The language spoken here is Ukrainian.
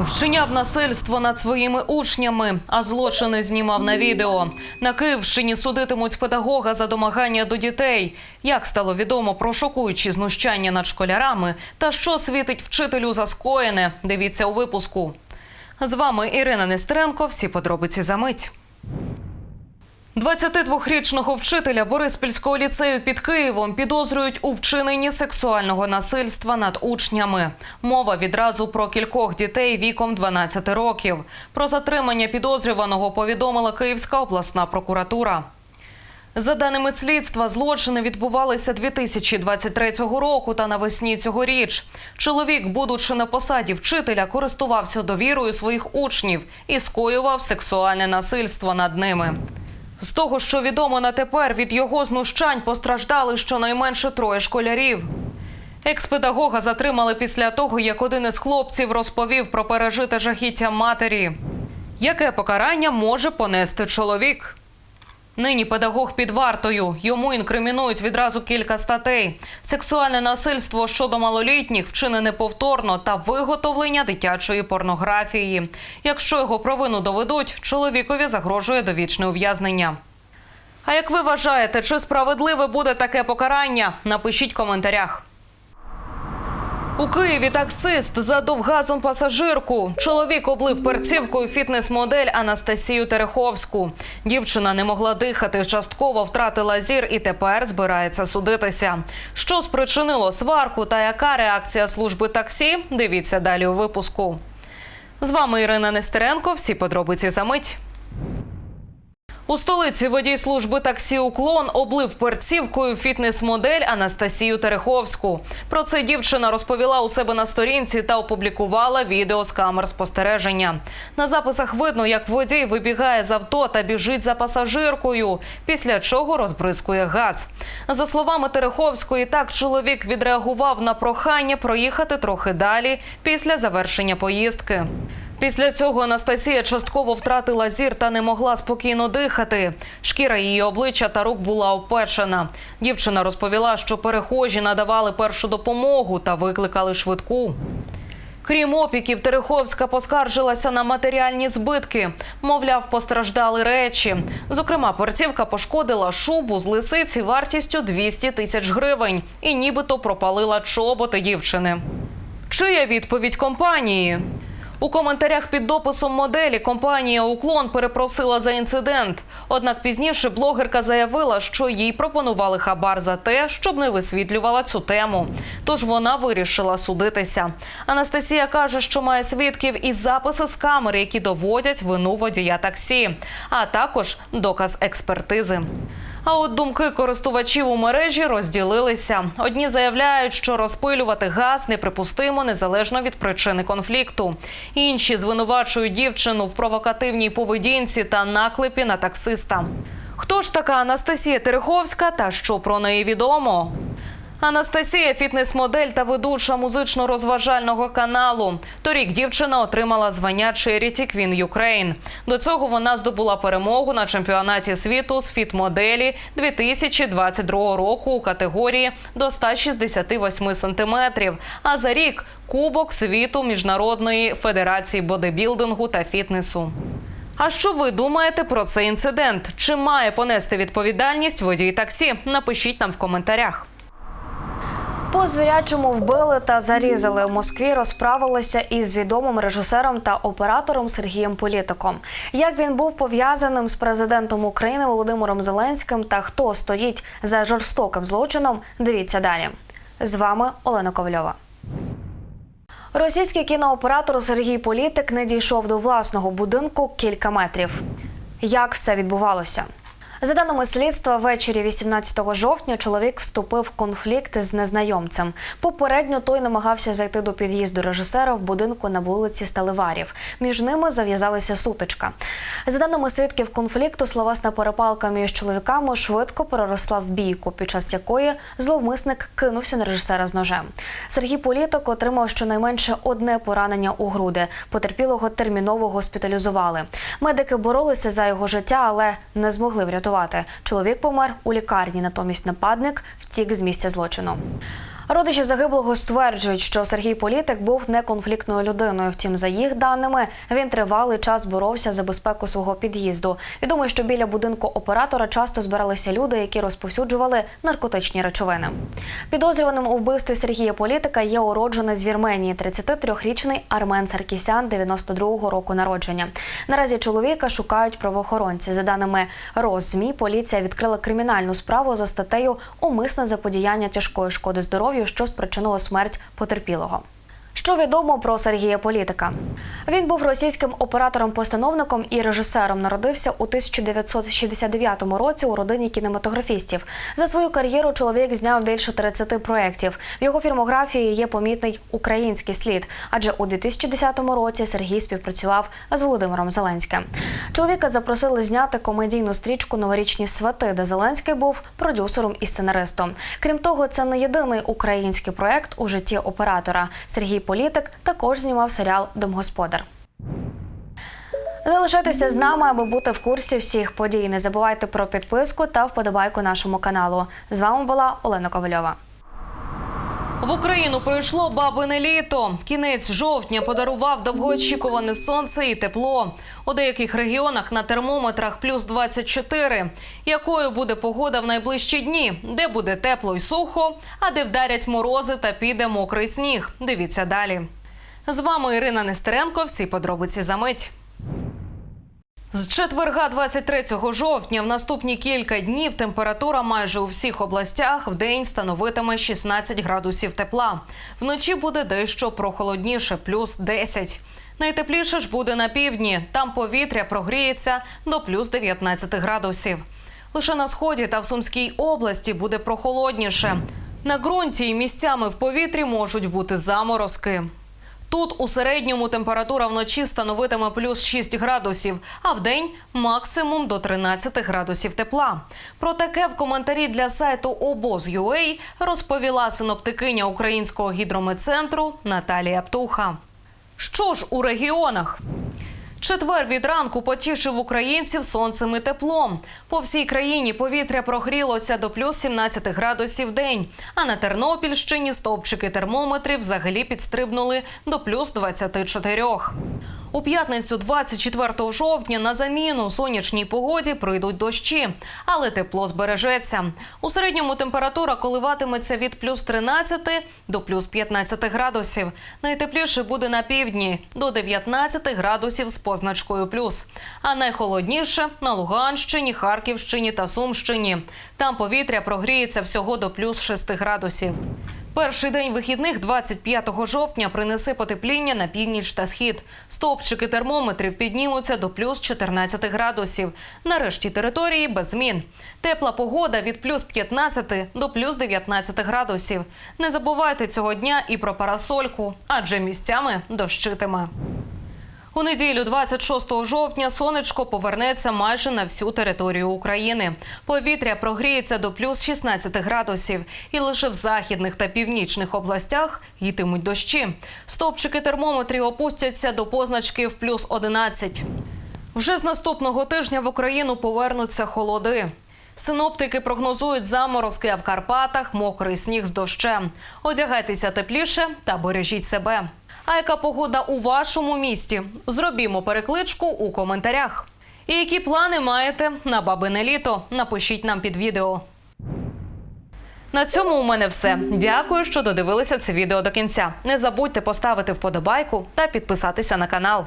Вчиняв насильство над своїми учнями, а злочини знімав на відео. На Київщині судитимуть педагога за домагання до дітей. Як стало відомо про шокуючі знущання над школярами та що світить вчителю за скоєне, дивіться у випуску. З вами Ірина Нестеренко. Всі подробиці за мить. 22-річного вчителя Бориспільського ліцею під Києвом підозрюють у вчиненні сексуального насильства над учнями. Мова відразу про кількох дітей віком 12 років. Про затримання підозрюваного повідомила Київська обласна прокуратура. За даними слідства, злочини відбувалися 2023 року та навесні цьогоріч. Чоловік, будучи на посаді вчителя, користувався довірою своїх учнів і скоював сексуальне насильство над ними. З того, що відомо на тепер, від його знущань постраждали щонайменше троє школярів. Екс-педагога затримали після того, як один із хлопців розповів про пережите жахіття матері. Яке покарання може понести чоловік? Нині педагог під вартою. Йому інкримінують відразу кілька статей: сексуальне насильство щодо малолітніх, вчинене повторно та виготовлення дитячої порнографії. Якщо його провину доведуть, чоловікові загрожує довічне ув'язнення. А як ви вважаєте, чи справедливе буде таке покарання? Напишіть в коментарях. У Києві таксист задув газом пасажирку. Чоловік облив перцівкою фітнес-модель Анастасію Тереховську. Дівчина не могла дихати, частково втратила зір і тепер збирається судитися. Що спричинило сварку та яка реакція служби таксі? Дивіться далі у випуску. З вами Ірина Нестеренко. Всі подробиці за мить. У столиці водій служби таксі Уклон облив перцівкою фітнес-модель Анастасію Тереховську. Про це дівчина розповіла у себе на сторінці та опублікувала відео з камер спостереження. На записах видно, як водій вибігає з авто та біжить за пасажиркою, після чого розбризкує газ. За словами Тереховської, так чоловік відреагував на прохання проїхати трохи далі після завершення поїздки. Після цього Анастасія частково втратила зір та не могла спокійно дихати. Шкіра її обличчя та рук була опечена. Дівчина розповіла, що перехожі надавали першу допомогу та викликали швидку. Крім опіків, Тереховська поскаржилася на матеріальні збитки. Мовляв, постраждали речі. Зокрема, перцівка пошкодила шубу з лисиці вартістю 200 тисяч гривень і нібито пропалила чоботи дівчини. Чия відповідь компанії? У коментарях під дописом моделі компанія Уклон перепросила за інцидент. Однак пізніше блогерка заявила, що їй пропонували хабар за те, щоб не висвітлювала цю тему. Тож вона вирішила судитися. Анастасія каже, що має свідків і записи з камер, які доводять вину водія таксі, а також доказ експертизи. А от думки користувачів у мережі розділилися. Одні заявляють, що розпилювати газ неприпустимо незалежно від причини конфлікту. Інші звинувачують дівчину в провокативній поведінці та наклепі на таксиста. Хто ж така Анастасія Тереховська та що про неї відомо? Анастасія фітнес-модель та ведуча музично-розважального каналу. Торік дівчина отримала звання Charity Queen Ukraine. До цього вона здобула перемогу на чемпіонаті світу з фіт-моделі 2022 року у категорії до 168 сантиметрів. А за рік Кубок світу Міжнародної федерації бодибілдингу та фітнесу. А що ви думаєте про цей інцидент? Чи має понести відповідальність водій таксі? Напишіть нам в коментарях. По звірячому вбили та зарізали в Москві. Розправилися із відомим режисером та оператором Сергієм Політиком. Як він був пов'язаним з президентом України Володимиром Зеленським та хто стоїть за жорстоким злочином? Дивіться далі. З вами Олена Ковальова. Російський кінооператор Сергій Політик не дійшов до власного будинку кілька метрів. Як все відбувалося? За даними слідства, ввечері 18 жовтня чоловік вступив в конфлікт з незнайомцем. Попередньо той намагався зайти до під'їзду режисера в будинку на вулиці Сталеварів. Між ними зав'язалася сутичка. За даними свідків конфлікту, словесна перепалка між чоловіками швидко переросла в бійку, під час якої зловмисник кинувся на режисера з ножем. Сергій Політок отримав щонайменше одне поранення у груди. Потерпілого терміново госпіталізували. Медики боролися за його життя, але не змогли врятувати. Чоловік помер у лікарні, натомість нападник втік з місця злочину. Родичі загиблого стверджують, що Сергій Політик був неконфліктною людиною. Втім, за їх даними, він тривалий час боровся за безпеку свого під'їзду. Відомо, що біля будинку оператора часто збиралися люди, які розповсюджували наркотичні речовини. Підозрюваним у вбивстві Сергія Політика є уродженець з Вірменії, 33-річний Армен Саркісян, 92-го року народження. Наразі чоловіка шукають правоохоронці. За даними РосЗМІ, поліція відкрила кримінальну справу за статтею Умисне заподіяння тяжкої шкоди здоров'ю, що спричинило смерть потерпілого. Що відомо про Сергія Політика? Він був російським оператором-постановником і режисером. Народився у 1969 році у родині кінематографістів. За свою кар'єру чоловік зняв більше 30 проєктів. В його фільмографії є помітний український слід, адже у 2010 році Сергій співпрацював з Володимиром Зеленським. Чоловіка запросили зняти комедійну стрічку Новорічні свати, де Зеленський був продюсером і сценаристом. Крім того, це не єдиний український проєкт у житті оператора. Сергій Політик також знімав серіал Домгосподар. Залишайтеся з нами, аби бути в курсі всіх подій. Не забувайте про підписку та вподобайку нашому каналу. З вами була Олена Ковальова. В Україну прийшло бабине літо. Кінець жовтня подарував довгоочікуване сонце і тепло. У деяких регіонах на термометрах плюс 24. Якою буде погода в найближчі дні? Де буде тепло й сухо, а де вдарять морози та піде мокрий сніг? Дивіться далі. З вами Ірина Нестеренко. Всі подробиці за мить. З четверга 23 жовтня в наступні кілька днів температура майже у всіх областях в день становитиме 16 градусів тепла. Вночі буде дещо прохолодніше, плюс 10. Найтепліше ж буде на півдні. Там повітря прогріється до плюс 19 градусів. Лише на сході та в Сумській області буде прохолодніше. На ґрунті і місцями в повітрі можуть бути заморозки. Тут у середньому температура вночі становитиме плюс 6 градусів, а в день максимум до 13 градусів тепла. Про таке в коментарі для сайту обоз.ua розповіла синоптикиня Українського гідрометцентру Наталія Птуха. Що ж у регіонах? Четвер від ранку потішив українців сонцем і теплом. По всій країні повітря прогрілося до плюс 17 градусів день. А на Тернопільщині стовпчики термометрів взагалі підстрибнули до плюс 24. У п'ятницю, 24 жовтня, на заміну сонячній погоді прийдуть дощі, але тепло збережеться. У середньому температура коливатиметься від плюс 13 до плюс 15 градусів. Найтепліше буде на півдні до 19 градусів з позначкою плюс. А найхолодніше на Луганщині, Харківщині та Сумщині. Там повітря прогріється всього до плюс 6 градусів. Перший день вихідних 25 жовтня принесе потепління на північ та схід. Стовпчики термометрів піднімуться до плюс 14 градусів. Нарешті території без змін. Тепла погода від плюс 15 до плюс 19 градусів. Не забувайте цього дня і про парасольку, адже місцями дощитиме. У неділю, 26 жовтня, сонечко повернеться майже на всю територію України. Повітря прогріється до плюс 16 градусів, і лише в західних та північних областях йтимуть дощі. Стовпчики термометрів опустяться до позначки в плюс 11. Вже з наступного тижня в Україну повернуться холоди. Синоптики прогнозують заморозки, а в Карпатах мокрий сніг з дощем. Одягайтеся тепліше та бережіть себе. А яка погода у вашому місті? Зробімо перекличку у коментарях. І які плани маєте на бабине літо? Напишіть нам під відео. На цьому у мене все. Дякую, що додивилися це відео до кінця. Не забудьте поставити вподобайку та підписатися на канал.